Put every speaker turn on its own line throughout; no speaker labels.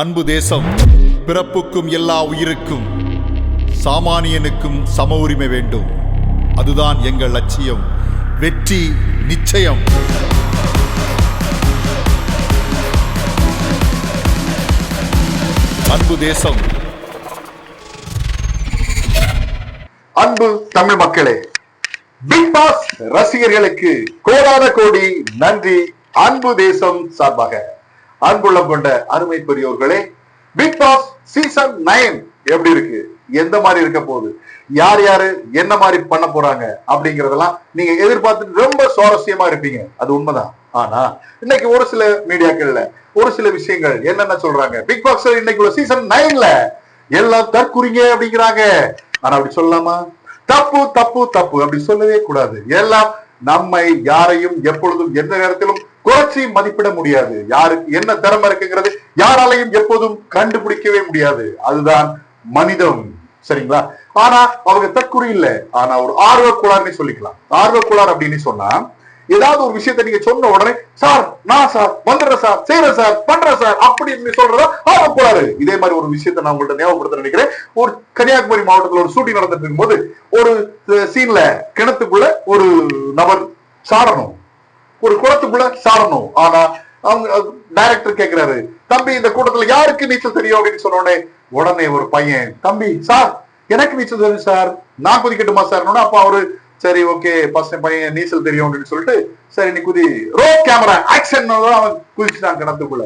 அன்பு தேசம் பிறப்புக்கும் எல்லா உயிருக்கும் சாமானியனுக்கும் சம உரிமை வேண்டும். அதுதான் எங்கள் லட்சியம் வெற்றி நிச்சயம். அன்பு தேசம்.
அன்பு தமிழ் மக்களே பிக் பாஸ் ரசிகர்களுக்கு கோடான கோடி நன்றி. அன்பு தேசம் சார்பாக. அன்புள்ளம் கொண்ட அருமை பெரியோர்களே பிக் பாஸ் சீசன் நைன் எப்படி இருக்கு? எந்த மாதிரி இருக்க போகுது? யார் யாரு? என்ன மாதிரி பண்ண போறாங்க? அப்படிங்கறதெல்லாம் நீங்க எதிர்பார்த்து ரொம்ப சுவாரஸ்யமா இருப்பீங்க. அது உண்மைதான். ஆனா இன்னைக்கு ஒரு சில மீடியாக்கள்ல ஒரு சில விஷயங்கள் என்னென்ன சொல்றாங்க? பிக் பாஸ் இன்னைக்கு உள்ள சீசன் நைன்ல எல்லாம் தற்குறிங்க அப்படிங்கிறாங்க. ஆனா அப்படி சொல்லலாமா? தப்பு தப்பு தப்பு. அப்படி சொல்லவே கூடாது. எல்லாம் நம்மை யாரையும் எப்பொழுதும் எந்த நேரத்திலும் குறைச்சி மதிப்பிட முடியாது. யாருக்கு என்ன திறமை இருக்குங்கிறது யாராலையும் எப்போதும் கண்டுபிடிக்கவே முடியாது. அதுதான் மனிதம். சரிங்களா? ஆனா அவங்க தற்குறி இல்ல. ஆனா ஒரு ஆர்வ கோளாறுன்னு சொல்லிக்கலாம். ஆர்வ அப்படின்னு சொன்னா ஏதாவது ஒரு விஷயத்தை நீங்க சொன்ன உடனே சார் நான் சார் வந்துடுறேன் சார் செய்யறேன் சார் பண்றேன் சார் அப்படின்னு சொல்றதா ஆர்வ கோளாறு இதே மாதிரி ஒரு விஷயத்த நான் உங்கள்ட்ட ஞாபகப்படுத்த நினைக்கிறேன். ஒரு கன்னியாகுமரி மாவட்டத்துல ஒரு ஷூட்டிங் நடந்துட்டு இருக்கும்போது ஒரு சீன்ல கிணத்துக்குள்ள ஒரு நபர் சாரணும் ஒரு குளத்துக்குள்ள சாடணும் ஆனா அவங்க டைரக்டர் கேக்குறாரு தம்பி இந்த கூட்டத்துல யாருக்கு நீச்சல் தெரியும்? அப்படின்னு சொன்னோடனே உடனே ஒரு பையன் தம்பி சார் எனக்கு நீச்சல் தெரியும் சார். நான் குதிக்கட்டுமா சார்? அப்ப அவரு சரி ஓகே பசங்க பையன் நீச்சல் தெரியும் அப்படின்னு சொல்லிட்டு சரி நீ குதி ரோ கேமரா ஆக்ஷன் அவன் குதிச்சுட்டான் கிணத்துக்குள்ள.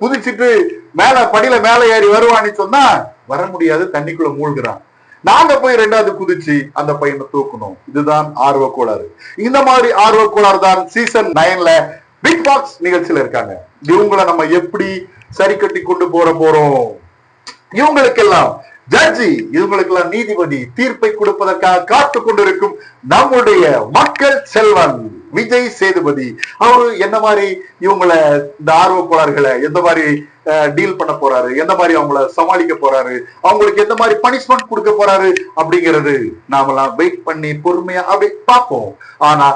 குதிச்சிட்டு மேல படியில மேல ஏறி வருவான்னு சொன்னா வர முடியாது தண்ணிக்குள்ள மூழ்குறான். நாங்க போய் ரெண்டாவது குதிச்சு அந்த பையனை தூக்கணும். இதுதான் ஆர்வ கோளாறு. இந்த மாதிரி ஆர்வ கோளாறு தான் சீசன் நைன்ல பிக் பாக்ஸ் நிகழ்ச்சியில இருக்காங்க. இவங்களை நம்ம எப்படி சரி கட்டி கொண்டு போற போறோம்? இவங்களுக்கெல்லாம் ஜட்ஜி இவங்களுக்கெல்லாம் நீதிபதி தீர்ப்பை கொடுப்பதற்காக காத்து கொண்டிருக்கும் நம்முடைய மக்கள் செல்வன் விஜய் சேதுபதி. அவரு என்ன மாதிரி இவங்களை இந்த ஆர்வ கோளாறுகளை எந்த மாதிரி டீல் பண்ண போறாரு. எந்த மாதிரி அவங்கள சமாளிக்க போறாரு? அவங்களுக்கு எந்த மாதிரி பனிஷ்மெண்ட் கொடுக்க போறாரு அப்படிங்கிறது நாமெல்லாம் வெயிட் பண்ணி பொறுமையா அப்படி பார்ப்போம். ஆனா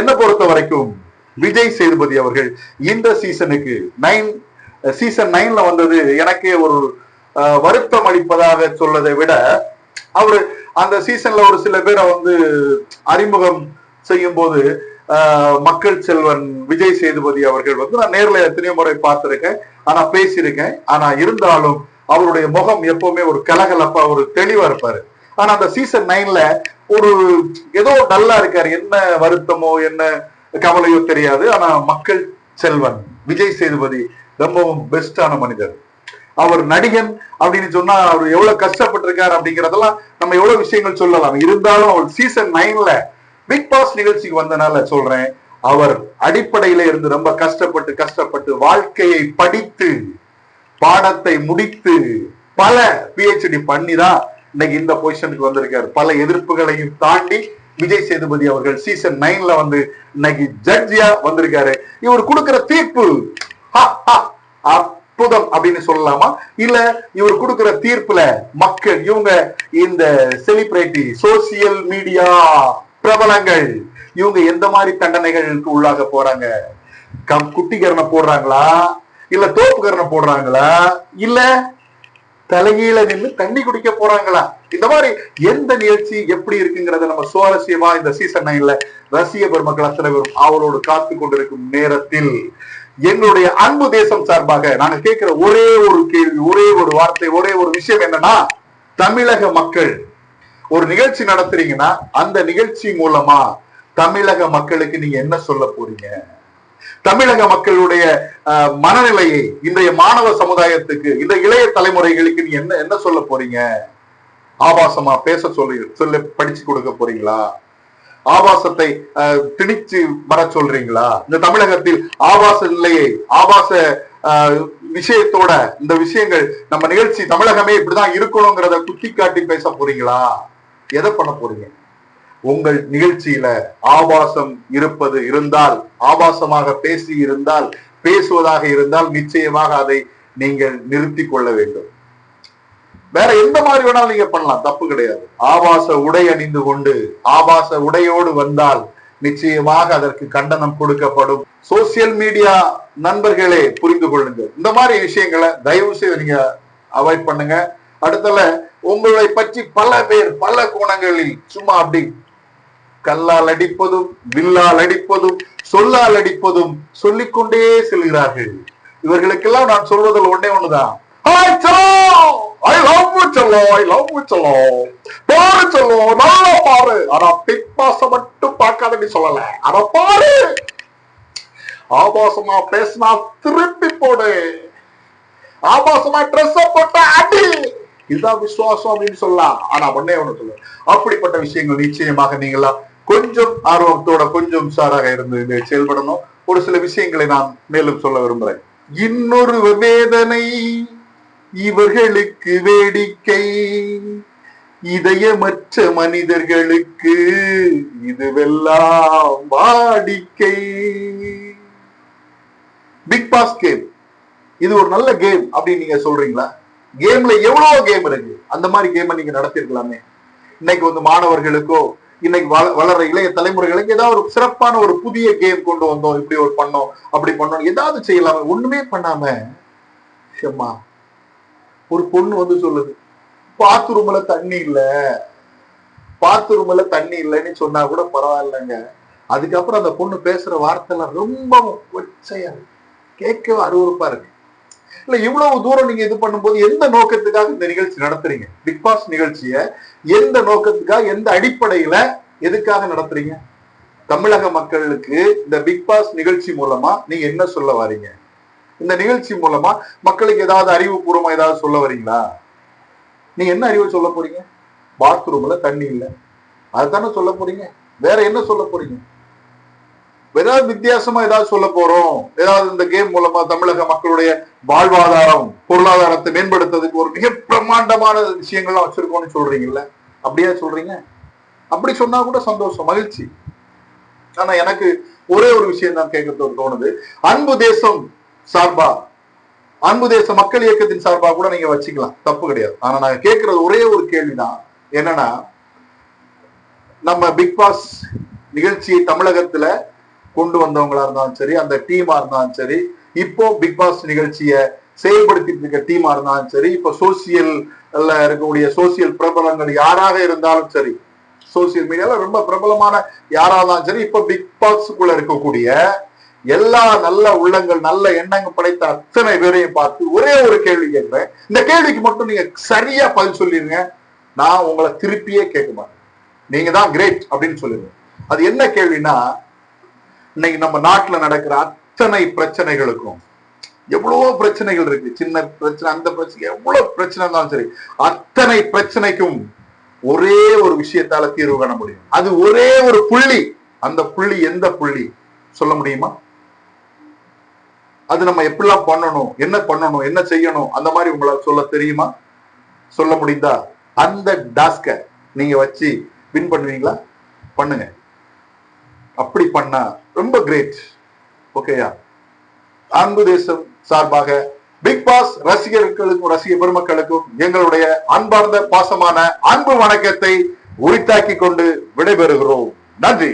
என்ன என்னை பொறுத்த வரைக்கும் விஜய் சேதுபதி அவர்கள் இந்த சீசனுக்கு நைன் சீசன் நைன்ல வந்தது எனக்கே ஒரு வருத்தம் அளிப்பதாக சொல்வதை விட அவரு அந்த சீசன்ல ஒரு சில பேரை வந்து அறிமுகம் செய்யும் போது மக்கள் செல்வன் விஜய் சேதுபதி அவர்கள் வந்து நான் நேர்ல எத்தனையோ முறை பார்த்திருக்கேன். ஆனா பேசியிருக்கேன். ஆனா இருந்தாலும் அவருடைய முகம் எப்பவுமே ஒரு கலகலப்பா ஒரு தெளிவா இருப்பாரு. ஆனா அந்த சீசன் நைன்ல ஒரு ஏதோ நல்லா இருக்காரு. என்ன வருத்தமோ என்ன கவலையோ தெரியாது. ஆனா மக்கள் செல்வன் விஜய் சேதுபதி ரொம்பவும் பெஸ்டான மனிதர். அவர் நடிகன் அப்படின்னு சொன்னா அவர் எவ்வளவு கஷ்டப்பட்டிருக்காரு அப்படிங்கறதெல்லாம் நம்ம எவ்வளவு விஷயங்கள் சொல்லலாம். இருந்தாலும் அவர் சீசன் நைன்ல பிக் பாஸ் நிகழ்ச்சிக்கு வந்தனால சொல்றேன் அவர் அடிப்படையில இருந்து ரொம்ப கஷ்டப்பட்டு கஷ்டப்பட்டு வாழ்க்கையை படித்து பாடத்தை முடித்து பல பிஹெச்டி பண்ணி தான் இன்னைக்கு இந்த பொசிஷனுக்கு வந்திருக்காரு. பல எதிர்ப்புகளையும் தாண்டி விஜய் சேதுபதி அவர்கள் சீசன் நைன்ல வந்து இன்னைக்கு ஜட்ஜியா வந்திருக்காரு. இவர் கொடுக்கிற தீர்ப்பு அற்புதம் அப்படின்னு சொல்லலாமா? இல்ல இவர் கொடுக்கிற தீர்ப்புல மக்கள் இவங்க இந்த செலிபிரிட்டி சோசியல் மீடியா பிரபலங்கள். இவங்க எந்த மாதிரி தண்டனைகளுக்கு உள்ளாக போறாங்க? கம் குட்டிகரணை போடுறாங்களா? இல்ல தோப்புக்கரணை போடுறாங்களா? இல்ல தலைகீழ நின்று தண்ணி குடிக்க போறாங்களா? இந்த மாதிரி எந்த நிகழ்ச்சி எப்படி இருக்குங்கிறத நம்ம சுவாரஸ்யமா இந்த சீசன் நைன்ல ரசிக பெருமக்கள் அத்தனை பேரும் அவரோடு காத்து கொண்டிருக்கும் நேரத்தில் எங்களுடைய அன்பு தேசம் சார்பாக நாங்க கேட்கிற ஒரே ஒரு கேள்வி ஒரே ஒரு வார்த்தை ஒரே ஒரு விஷயம் என்னன்னா தமிழக மக்கள் ஒரு நிகழ்ச்சி நடத்துறீங்கன்னா அந்த நிகழ்ச்சி மூலமா தமிழக மக்களுக்கு நீங்க என்ன சொல்ல போறீங்க? தமிழக மக்களுடைய அஹ், மனநிலையை இன்றைய மாணவ சமுதாயத்துக்கு இந்த இளைய தலைமுறைகளுக்கு நீங்க என்ன என்ன சொல்ல போறீங்க? ஆபாசமா பேச சொல்லி சொல்ல படிச்சு கொடுக்க போறீங்களா? ஆபாசத்தை திணிச்சு வர சொல்றீங்களா? இந்த தமிழகத்தில் ஆபாச நிலையை ஆபாச விஷயத்தோட இந்த விஷயங்கள் நம்ம நிகழ்ச்சி தமிழகமே இப்படிதான் இருக்கணுங்கிறத குத்தி காட்டி பேச போறீங்களா? எதை பண்ண போறீங்க? உங்கள் நிகழ்ச்சியில ஆபாசம் இருப்பது இருந்தால் ஆபாசமாக பேசி இருந்தால் பேசுவதாக இருந்தால் நிச்சயமாக அதை நீங்கள் நிறுத்தி கொள்ள வேண்டும். வேற எந்த மாதிரி வேணாலும் நீங்க பண்ணலாம் தப்பு கிடையாது. ஆபாச உடை அணிந்து கொண்டு ஆபாச உடையோடு வந்தால் நிச்சயமாக அதற்கு கண்டனம் கொடுக்கப்படும். சோசியல் மீடியா நண்பர்களே புரிந்து கொள்ளுங்கள். இந்த மாதிரி விஷயங்களை தயவு செய்து நீங்க அவாய்ட் பண்ணுங்க. அடுத்தல உங்களை பற்றி பல பேர் பல கோணங்களில் சும்மா அப்படி கல்லால் அடிப்பதும் வில்லால் அடிப்பதும் சொல்லால் அடிப்பதும் சொல்லிக்கொண்டே செல்கிறார்கள். இவர்களுக்கெல்லாம் நான் சொல்வதில் ஒன்னே ஒண்ணுதான் ஐ லவ் சொல்லோ ஐ லவ் சொல்லோ. பாரு சொல்லோ நல்லா பாரு. ஆனா பிக் பாச மட்டும் பார்க்காதன்னு சொல்லல. அத பாரு. ஆபாசமா பேசினா திருப்பி போடு. ஆபாசமா ட்ரெஸ் போட்ட அடி. இதுதான் விசுவாசம் அப்படின்னு சொல்லலாம். ஆனா ஒன்னே ஒண்ணு சொல்ல அப்படிப்பட்ட விஷயங்கள் நிச்சயமாக நீங்களா கொஞ்சம் ஆர்வத்தோட கொஞ்சம் சாராக இருந்து செயல்படணும். ஒரு சில விஷயங்களை நான் மேலும் சொல்ல விரும்புறேன். இன்னொரு வேதனை இவர்களுக்கு வேடிக்கை. இதயமற்ற மனிதர்களுக்கு இதுவெல்லாம் வாடிக்கை. பிக் பாஸ் கேம் இது ஒரு நல்ல கேம் அப்படின்னு நீங்க சொல்றீங்களா? கேம்ல எவ்வளவு கேம் இருக்கு. அந்த மாதிரி கேமை நீங்க நடத்திருக்கலாமே. இன்னைக்கு வந்து மாணவர்களுக்கோ இன்னைக்கு வள- வளர்ற இளைய தலைமுறைகளுக்கு ஏதாவது ஒரு சிறப்பான ஒரு புதிய கேம் கொண்டு வந்தோம். இப்படி ஒரு பண்ணோம் அப்படி பண்ணோம் ஏதாவது செய்யலாமே. ஒண்ணுமே பண்ணாம ஷம்மா ஒரு பொண்ணு வந்து சொல்லுது பாத்ரூம்ல தண்ணி இல்ல. பாத்ரூம்ல தண்ணி இல்லைன்னு சொன்னா கூட பரவாயில்லைங்க. அதுக்கப்புறம் அந்த பொண்ணு பேசுற வார்த்தைலாம் ரொம்ப ஒச்சையா இருக்கு. கேட்கவே அருவருப்பா இருக்கு. இல்ல இவ்வளவு தூரம் நீங்க இது பண்ணும்போது எந்த நோக்கத்துக்காக இந்த நிகழ்ச்சி நடத்துறீங்க? பிக் பாஸ் நிகழ்ச்சிய எந்த நோக்கத்துக்காக எந்த அடிப்படையில எதுக்காக நடத்துறீங்க? தமிழக மக்களுக்கு இந்த பிக் பாஸ் நிகழ்ச்சி மூலமா நீங்க என்ன சொல்ல வரீங்க? இந்த நிகழ்ச்சி மூலமா மக்களுக்கு ஏதாவது அறிவுபூர்வமா ஏதாவது சொல்ல வரீங்களா? நீங்க என்ன அறிவு சொல்ல போறீங்க? பாத்ரூம்ல தண்ணி இல்லை. அதுதானே சொல்ல போறீங்க. வேற என்ன சொல்ல போறீங்க? ஏதாவது வித்தியாசமா ஏதாவது சொல்ல போறோம்? ஏதாவது இந்த கேம் மூலமா தமிழக மக்களுடைய வாழ்வாதாரம் பொருளாதாரத்தை மேம்படுத்துறதுக்கு ஒரு மிக பிரம்மாண்டமான விஷயங்கள்லாம் வச்சிருக்கோம்னு சொல்றீங்கல்ல? அப்படியா சொல்றீங்க? அப்படி சொன்னா கூட சந்தோஷம் மகிழ்ச்சி. ஆனா எனக்கு ஒரே ஒரு விஷயம் தான் கேட்க தோணுது. அன்பு தேசம் சார்பா? அன்பு தேச மக்கள் இயக்கத்தின் சார்பா கூட நீங்க வச்சுக்கலாம். தப்பு கிடையாது. ஆனா நான் கேட்கறது ஒரே ஒரு கேள்விதான். என்னன்னா நம்ம பிக் பாஸ் நிகழ்ச்சியை தமிழகத்துல கொண்டு வந்தவங்களா இருந்தாலும் சரி அந்த டீமா இருந்தாலும் சரி இப்போ பிக் பாஸ் நிகழ்ச்சியை செயல்படுத்திட்டு இருக்க டீமா இருந்தாலும் சரி இப்போ சோசியல் இருக்கக்கூடிய சோசியல் பிரபலங்கள் யாராக இருந்தாலும் சரி சோசியல் மீடியால ரொம்ப பிரபலமான யாரா இருந்தாலும் சரி இப்போ பிக் பாஸ்க்குள்ள இருக்கக்கூடிய எல்லா நல்ல உள்ளங்கள் நல்ல எண்ணங்கள் படைத்த அத்தனை பேரையும் பார்த்து ஒரே ஒரு கேள்வி கேட்கிறேன். இந்த கேள்விக்கு மட்டும் நீங்க சரியா பதில் சொல்லிருங்க. நான் உங்களை திருப்பியே கேட்க மாட்டேன். நீங்க தான் கிரேட் அப்படின்னு சொல்லுங்க. அது என்ன கேள்வினா இன்னைக்கு நம்ம நாட்டுல நடக்கிற அத்தனை பிரச்சனைகளுக்கும் எவ்வளவோ பிரச்சனைகள் இருக்கு. சின்ன பிரச்சனை அந்த பிரச்சனை எவ்வளவு பிரச்சனை இருந்தாலும் சரி அத்தனை பிரச்சனைக்கும் ஒரே ஒரு விஷயத்தால தீர்வு காண முடியும். அது ஒரே ஒரு புள்ளி. அந்த புள்ளி எந்த புள்ளி? சொல்ல முடியுமா? அது நம்ம எப்படிலாம் பண்ணணும்? என்ன பண்ணணும்? என்ன செய்யணும்? அந்த மாதிரி உங்களால் சொல்ல தெரியுமா? சொல்ல முடிந்தா அந்த டாஸ்க நீங்க வச்சு வின் பண்ணுவீங்களா? பண்ணுங்க. அப்படி பண்ணா ரொம்ப கிரேட் ஓகேயா அன்பு தேசம் சார்பாக பிக் பாஸ் ரசிகர்களுக்கும் ரசிக பெருமக்களுக்கும் எங்களுடைய அன்பார்ந்த பாசமான அன்பு வணக்கத்தை உரித்தாக்கி கொண்டு விடைபெறுகிறோம். நன்றி.